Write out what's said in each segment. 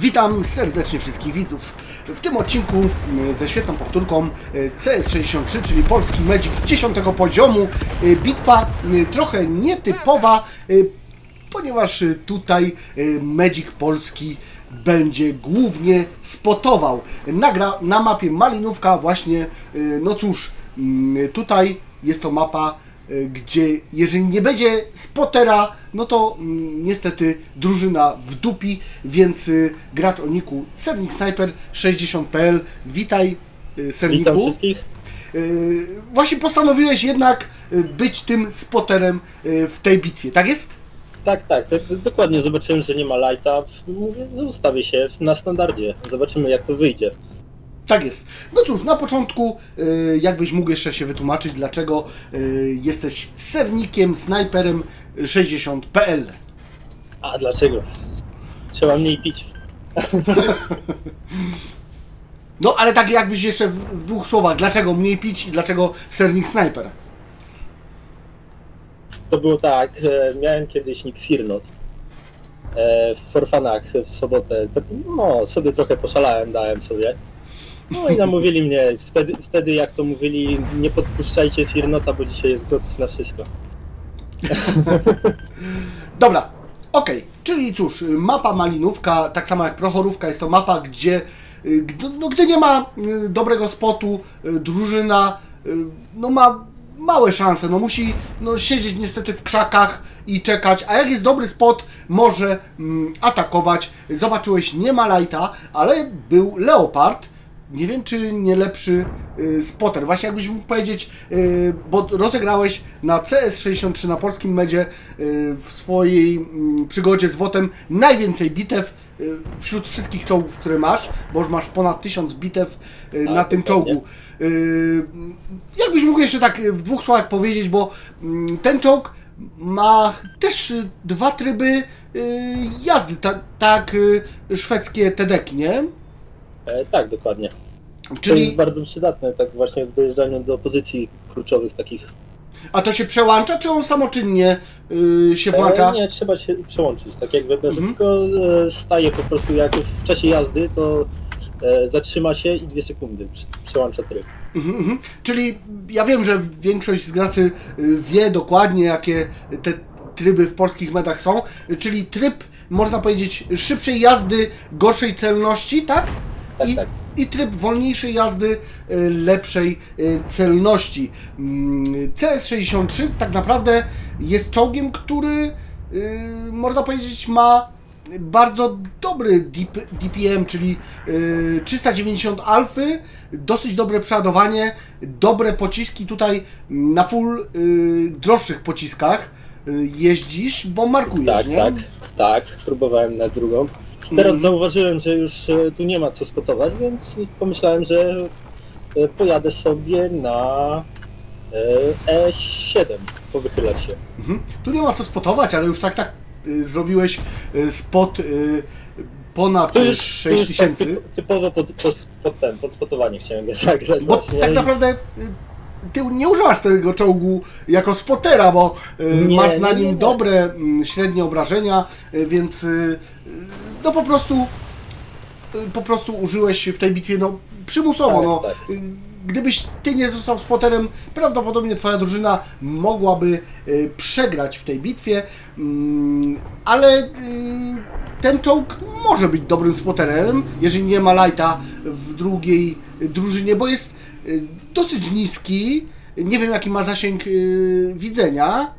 Witam serdecznie wszystkich widzów. W tym odcinku mm, ze świetną powtórką y, CS63, czyli polski Magic 10 poziomu. Y, Bitwa y, trochę nietypowa, y, ponieważ tutaj Magic polski będzie głównie spotował. Nagra na mapie Malinówka właśnie, no cóż, mm, tutaj jest to mapa gdzie jeżeli nie będzie spotera, no to mm, niestety drużyna w dupi, więc y, gracz o niku Sernik Sniper 60.pl, witaj y, Serniku. Witam wszystkich. Y, właśnie postanowiłeś jednak y, być tym spoterem y, w tej bitwie, tak jest? Tak, tak, tak, dokładnie. Zobaczyłem, że nie ma lighta. Mówię, ustawię się na standardzie. Zobaczymy, jak to wyjdzie. Tak jest. No cóż, na początku, y, jakbyś mógł jeszcze się wytłumaczyć, dlaczego y, jesteś sernikiem, snajperem 60.pl. A dlaczego? Trzeba mniej pić. No ale tak jakbyś jeszcze w, dwóch słowach, dlaczego mniej pić i dlaczego sernik snajper? To było tak, e, miałem kiedyś nick Sirnot. E, w Forfanach w sobotę. No, sobie trochę poszalałem, dałem sobie. No i namówili mnie, wtedy, wtedy jak to mówili, nie podpuszczajcie Sirnota, bo dzisiaj jest gotów na wszystko. Dobra, okej, czyli cóż, mapa Malinówka, tak samo jak Prochorówka, jest to mapa, gdzie gdy, no, gdy nie ma y, dobrego spotu, y, drużyna y, no, ma małe szanse, no musi no, siedzieć niestety w krzakach i czekać, a jak jest dobry spot, może mm, atakować. Zobaczyłeś, nie ma lighta, ale był Leopard, nie wiem, czy nie lepszy y, spotter. Właśnie jakbyś mógł powiedzieć, y, bo rozegrałeś na CS63 na polskim medzie y, w swojej mm, przygodzie z WOTem najwięcej bitew y, wśród wszystkich czołgów, które masz, bo już masz ponad 1000 bitew y, Tak, na tym czołgu. Y, jakbyś mógł jeszcze tak y, w dwóch słowach powiedzieć, bo mm, ten czołg ma też y, dwa tryby y, jazdy, tak, tak y, szwedzkie TDK, nie? E, tak, dokładnie. To Czyli jest bardzo przydatne, tak właśnie w dojeżdżaniu do pozycji kluczowych takich. A to się przełącza, czy on samoczynnie y, się włącza? E, nie, trzeba się przełączyć, tak jak Weberze, Mhm. tylko e, staje po prostu jak w czasie jazdy, to e, zatrzyma się i dwie sekundy prze- przełącza tryb. Mhm, mhm. Czyli ja wiem, że większość z graczy y, wie dokładnie, jakie te tryby w polskich medach są. Czyli tryb, można powiedzieć, szybszej jazdy, gorszej celności, tak? Tak, I, tak. I tryb wolniejszej jazdy, y, lepszej y, celności. Mm, CS63 tak naprawdę jest czołgiem, który y, można powiedzieć ma bardzo dobry DP, DPM, czyli y, 390 alfy, dosyć dobre przeładowanie, dobre pociski tutaj na full droższych pociskach jeździsz, bo markujesz, Tak, nie? tak, tak, próbowałem na drugą. Teraz Mhm. zauważyłem, że już e, tu nie ma co spotować, więc pomyślałem, że e, pojadę sobie na e, E7, powychylać się. Mhm. Tu nie ma co spotować, ale już tak, tak zrobiłeś spot ponad To już, to 6 już tak tysięcy. typ, typowo pod, pod, pod ten, pod spotowanie chciałem go zagrać Bo właśnie. tak naprawdę ty nie używasz tego czołgu jako spotera, bo y, Nie, masz na nim nie, dobre, mm, średnie obrażenia, y, więc y, no po prostu po prostu użyłeś w tej bitwie no przymusowo. Tak, no. tak. Gdybyś ty nie został spoterem, prawdopodobnie twoja drużyna mogłaby przegrać w tej bitwie, mm, ale ten czołg może być dobrym spoterem, jeżeli nie ma lighta w drugiej drużynie, bo jest dosyć niski. Nie wiem, jaki ma zasięg y, widzenia.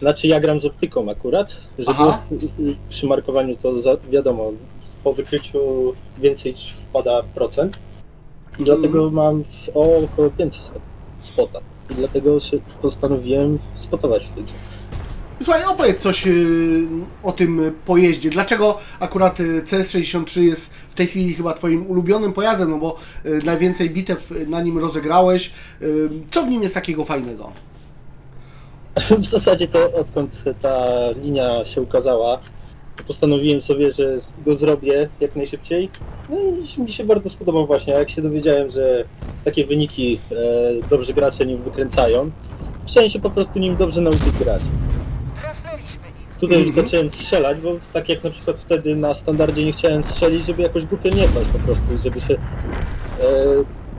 Znaczy ja gram z optyką akurat, żeby Aha. y, y, przy markowaniu to za, wiadomo, po wykryciu więcej wpada procent i Mhm. dlatego mam w, o około 500 spota i dlatego się postanowiłem spotować w grze. Słuchaj, opowiedz coś y, o tym pojeździe. Dlaczego akurat y, CS63 jest w tej chwili chyba twoim ulubionym pojazdem, no bo y, najwięcej bitew na nim rozegrałeś. Co w nim jest takiego fajnego? W zasadzie to odkąd ta linia się ukazała, postanowiłem sobie, że go zrobię jak najszybciej. No i mi się bardzo spodobał właśnie. Jak się dowiedziałem, że takie wyniki e, dobrze gracze nim wykręcają, chciałem się po prostu nim dobrze nauczyć grać. Tutaj już Mhm. zacząłem strzelać, bo tak jak na przykład wtedy na standardzie nie chciałem strzelić, żeby jakoś głupio nie paść po prostu, żeby się... E,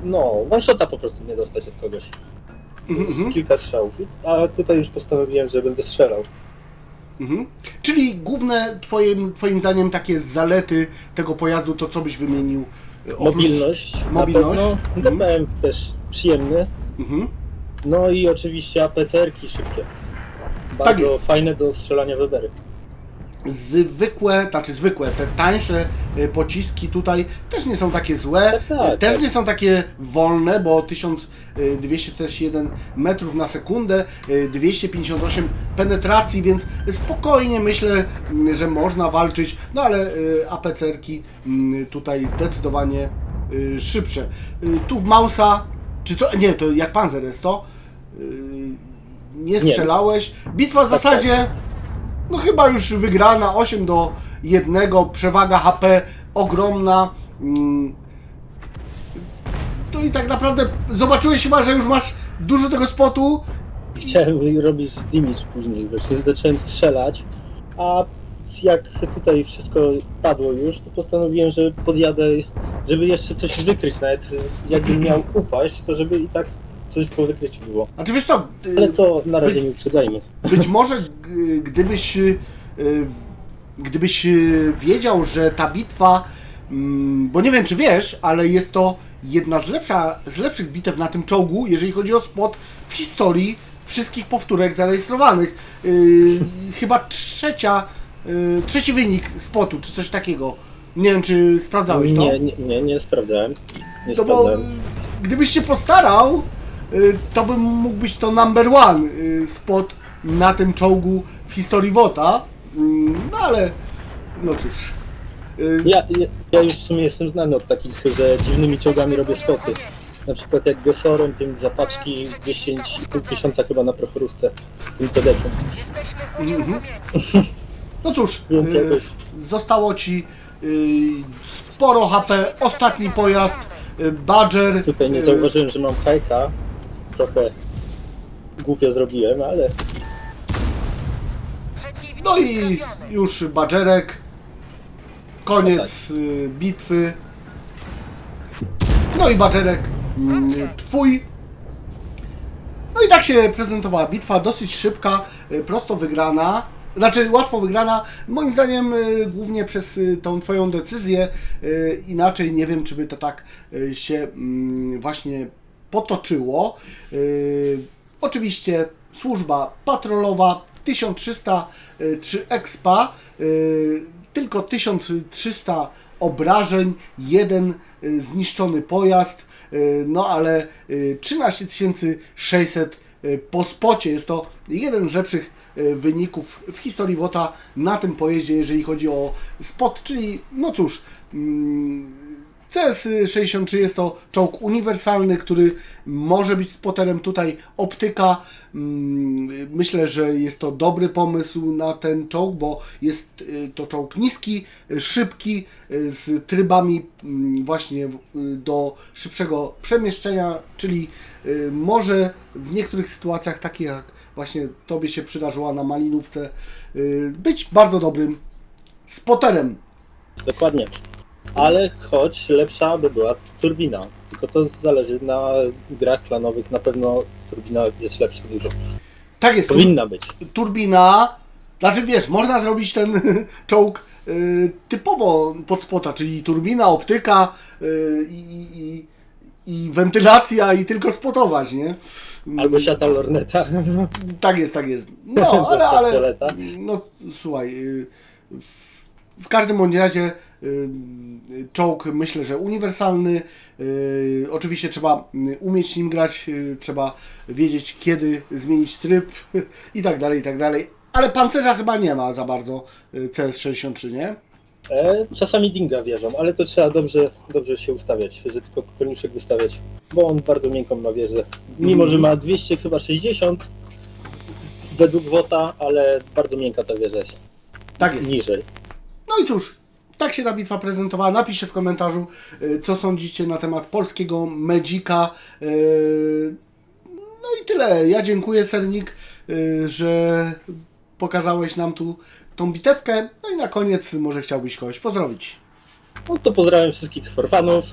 no, one shota po prostu nie dostać od kogoś. Mhm, mhm, Kilka strzałów. A tutaj już postanowiłem, że będę strzelał. mhm. Czyli główne twoim, twoim zdaniem takie zalety tego pojazdu, to co byś wymienił? e, oprócz- Mobilność, Mobilność. pewno. Mhm. DPM też przyjemny. Mhm. No i oczywiście APCR-ki szybkie. Bardzo jest. fajne do strzelania Webery. zwykłe, znaczy zwykłe, te tańsze y, pociski tutaj też nie są takie złe, Tak, tak, y, też tak. nie są takie wolne, bo 1241 metrów na sekundę, y, 258 penetracji, więc spokojnie myślę, że można walczyć, no ale y, APCR-ki mm, tutaj zdecydowanie y, szybsze. Y, Tu w Mausa, czy co, nie, to jak Panzer jest to, y, nie strzelałeś. Bitwa w Tak, zasadzie no chyba już wygrana 8 do 1, przewaga HP ogromna. Mm. No i tak naprawdę zobaczyłeś chyba, że już masz dużo tego spotu. Chciałem robić damage później, właśnie zacząłem strzelać, a jak tutaj wszystko padło już, to postanowiłem, że podjadę, żeby jeszcze coś wykryć, nawet jakbym miał upaść, to żeby i tak coś po wykryciu było. Znaczy wiesz co, y, Ale to na razie nie uprzedzajmy. być może g- gdybyś, y, y, gdybyś y, wiedział, że ta bitwa, mm, bo nie wiem czy wiesz, ale jest to jedna z, lepsza, z lepszych bitew na tym czołgu, jeżeli chodzi o spot w historii wszystkich powtórek zarejestrowanych. Y, chyba trzecia, y, trzeci wynik spotu, czy coś takiego. Nie wiem, czy sprawdzałeś to? Nie, nie, nie, nie sprawdzałem. Nie No bo sprawdzałem. gdybyś się postarał, to bym mógł być to number one y, spot na tym czołgu w historii WOTA. Mm, No ale, no cóż. Y, Ja, ja, ja już w sumie jestem znany od takich, że dziwnymi czołgami robię spoty. Na przykład jak Gesorem, tym zapaczki 10,5 tysiąca chyba na prochorówce, tym tedekiem. mhm. No cóż, Więc y, jakoś zostało ci y, sporo HP. Ostatni pojazd, y, Badger. tutaj nie y, zauważyłem, że mam hajka. Trochę głupio zrobiłem, ale No i już Badgerek. Koniec y, bitwy. No i Badgerek, mm, twój. No i tak się prezentowała bitwa, dosyć szybka, y, prosto wygrana. Znaczy łatwo wygrana, moim zdaniem y, głównie przez y, tą twoją decyzję. Y, Inaczej nie wiem, czy by to tak y, się mm, właśnie potoczyło. Y, Oczywiście służba patrolowa 1303 expa, y, tylko 1300 obrażeń, jeden y, zniszczony pojazd, no ale y, 13600 y, po spocie. Jest to jeden z lepszych wyników w historii WOTA na tym pojeździe, jeżeli chodzi o spot, czyli no cóż, mm, CS-63 jest to czołg uniwersalny, który może być spoterem tutaj optyka. Mm, Myślę, że jest to dobry pomysł na ten czołg, bo jest y, to czołg niski, szybki, y, z trybami mm, właśnie y, do szybszego przemieszczenia, czyli może w niektórych sytuacjach, takich jak właśnie Tobie się przydarzyła na Malinówce, być bardzo dobrym spoterem. dokładnie. Ale choć lepsza by była turbina. Tylko to zależy na grach klanowych. Na pewno turbina jest lepsza dużo. Tak jest. Powinna być. turbina. Znaczy wiesz, można zrobić ten czołg y, typowo pod spota, czyli turbina, optyka y, i, i, i wentylacja i tylko spotować, nie? Albo siata lorneta. Tak jest, tak jest. No, ale, ale no słuchaj, y, w, każdym bądź razie y, czołg myślę, że uniwersalny. Y, Oczywiście trzeba y, umieć nim grać, y, trzeba wiedzieć kiedy zmienić tryb i tak dalej, i tak dalej. Ale pancerza chyba nie ma za bardzo y, CS63, nie? E, czasami dinga wierzą, ale to trzeba dobrze, dobrze się ustawiać, że tylko koniuszek wystawiać, bo on bardzo miękką ma wieżę. Mimo, że ma 200 chyba 60 według WOTA, ale bardzo miękka ta wieża jest. Tak jest. Niżej. No i cóż, tak się ta bitwa prezentowała. Napiszcie w komentarzu, y, co sądzicie na temat polskiego Magica. Y, No i tyle. Ja dziękuję, Sernik, y, że pokazałeś nam tu tą bitewkę. No i na koniec może chciałbyś kogoś pozdrowić. No to pozdrawiam wszystkich forfanów,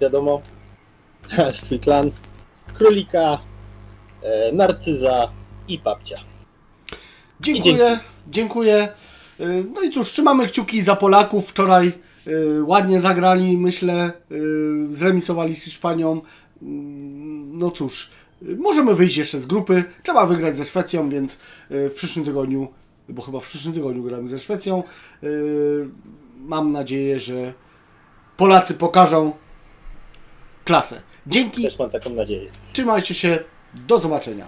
wiadomo, swój klan, królika, e, narcyza i babcia. Dziękuję, dziękuję. Y, No i cóż, trzymamy kciuki za Polaków. Wczoraj y, ładnie zagrali, myślę, y, zremisowali z Hiszpanią. Mm, No cóż, możemy wyjść jeszcze z grupy. Trzeba wygrać ze Szwecją, więc w przyszłym tygodniu, bo chyba w przyszłym tygodniu gramy ze Szwecją. Mam nadzieję, że Polacy pokażą klasę. Dzięki, Też mam taką nadzieję. trzymajcie się, do zobaczenia.